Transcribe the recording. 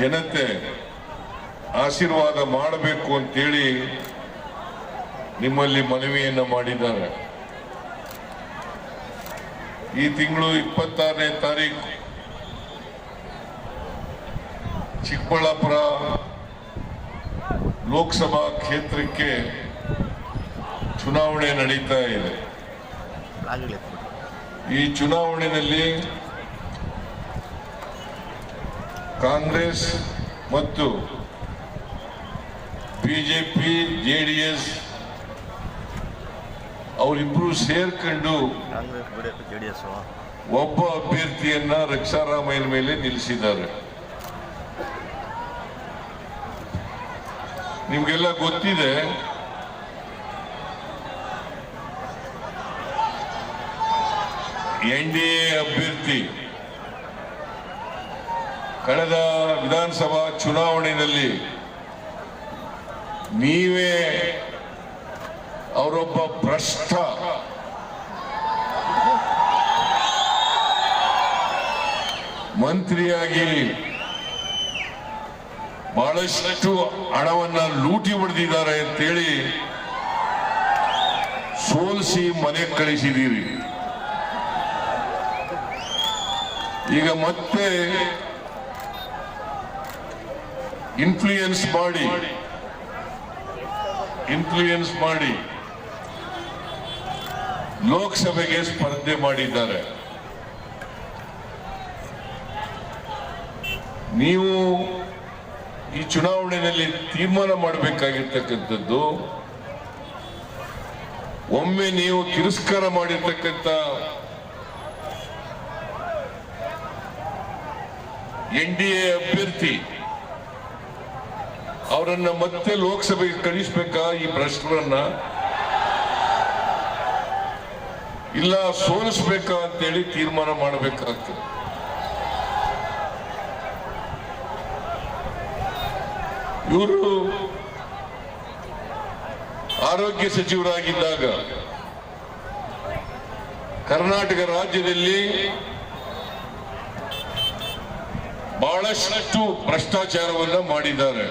ಜನತೆ ಆಶೀರ್ವಾದ ಮಾಡಬೇಕು ಅಂತೇಳಿ ನಿಮ್ಮಲ್ಲಿ ಮನವಿಯನ್ನು ಮಾಡಿದ್ದಾರೆ. ಈ ತಿಂಗಳು ಇಪ್ಪತ್ತಾರನೇ ತಾರೀಕು ಚಿಕ್ಕಬಳ್ಳಾಪುರ ಲೋಕಸಭಾ ಕ್ಷೇತ್ರಕ್ಕೆ ಚುನಾವಣೆ ನಡೀತಾ ಇದೆ. ಈ ಚುನಾವಣೆಯಲ್ಲಿ ಕಾಂಗ್ರೆಸ್ ಮತ್ತು ಬಿಜೆಪಿ ಜೆಡಿಎಸ್ ಪಿ ಸೇರ್ಕೊಂಡು ಜೆ ಡಿ ಎಸ್ ಒಬ್ಬ ಅಭ್ಯರ್ಥಿಯನ್ನ ರಕ್ಷಾರಾಮಯ್ಯನ ಮೇಲೆ ನಿಲ್ಲಿಸಿದ್ದಾರೆ. ನಿಮಗೆಲ್ಲ ಗೊತ್ತಿದೆ ಎನ್ ಡಿ ಎ ಅಭ್ಯರ್ಥಿ ಕಳೆದ ವಿಧಾನಸಭಾ ಚುನಾವಣೆಯಲ್ಲಿ ನೀವೇ ಅವರೊಬ್ಬ ಭ್ರಷ್ಟ. ಮಂತ್ರಿಯಾಗಿ ಬಹಳಷ್ಟು ಹಣವನ್ನ ಲೂಟಿ ಹೊಡೆದಿದ್ದಾರೆ ಅಂತೇಳಿ ಸೋಲಿಸಿ ಮನೆ ಕಳಿಸಿದ್ದೀರಿ. ಈಗ ಮತ್ತೆ ಇನ್ಫ್ಲೂಯೆನ್ಸ್ ಮಾಡಿ ಇನ್ಫ್ಲೂಯೆನ್ಸ್ ಮಾಡಿ ಲೋಕಸಭೆಗೆ ಸ್ಪರ್ಧೆ ಮಾಡಿದ್ದಾರೆ ನೀವು ಈ ಚುನಾವಣೆಯಲ್ಲಿ ತೀರ್ಮಾನ ಮಾಡಬೇಕಾಗಿರ್ತಕ್ಕಂಥದ್ದು ಒಮ್ಮೆ ನೀವು ತಿರಸ್ಕಾರ ಮಾಡಿರ್ತಕ್ಕಂಥ ಎನ್ ಡಿ ಎ ಅಭ್ಯರ್ಥಿ ಅವರನ್ನ ಮತ್ತೆ ಲೋಕಸಭೆಗೆ ಕಳಿಸ್ಬೇಕಾ ಈ ಭ್ರಷ್ಟರನ್ನ ಇಲ್ಲ, ಸೋಲಿಸ್ಬೇಕಾ ಅಂತೇಳಿ ತೀರ್ಮಾನ ಮಾಡಬೇಕಾಗ್ತದೆ. ಇವರು ಆರೋಗ್ಯ ಸಚಿವರಾಗಿದ್ದಾಗ ಕರ್ನಾಟಕ ರಾಜ್ಯದಲ್ಲಿ ಬಹಳಷ್ಟು ಭ್ರಷ್ಟಾಚಾರವನ್ನ ಮಾಡಿದ್ದಾರೆ.